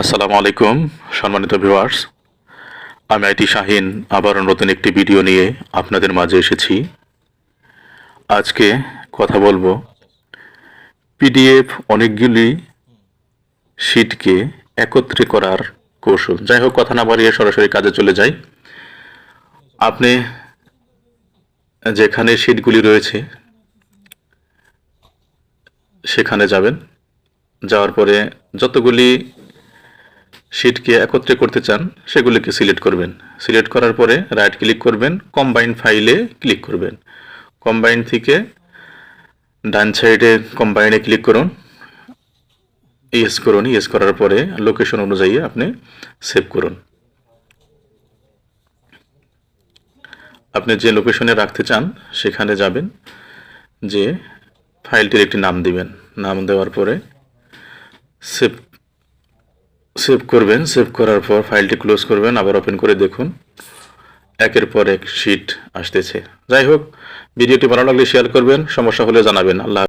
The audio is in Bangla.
আসসালামু আলাইকুম, সম্মানিত ভিউয়ার্স। আমি আইটি শাহিন আবার নতুন একটি ভিডিও নিয়ে আপনাদের মাঝে এসেছি। আজকে কথা বলব পিডিএফ অনেকগুলি শিটকে একত্রে করার কৌশল। যাই হোক, কথা না বাড়িয়ে সরাসরি কাজে চলে যাই। আপনি যেখানে শিটগুলি রয়েছে, সেখানে যাবেন। যাওয়ার পরে যতগুলি শিটকে একত্রে করতে চান, সেগুলিকে সিলেক্ট করবেন। সিলেক্ট করার পরে রাইট ক্লিক করবেন কম্বাইন ফাইলে ক্লিক করবেন। কম্বাইন থেকে ডান সাইডে কম্বাইনে ক্লিক করুন। ইয়েস করুন। ইয়েস করার পরে লোকেশন অনুযায়ী আপনি সেভ করুন। আপনি যে লোকেশনে রাখতে চান, সেখানে যাবেন, যে ফাইলটির একটি নাম দিবেন। নাম দেওয়ার পরে সেভ সেভ করবেন, সেভ করার পর ফাইলটি ক্লোজ করবেন, আবার ওপেন করে দেখুন। একের পর এক শিট আসতেছে। যাই হোক, ভিডিওটি ভালো লাগলে শেয়ার করবেন, সমস্যা হলে জানাবেন। আল্লাহ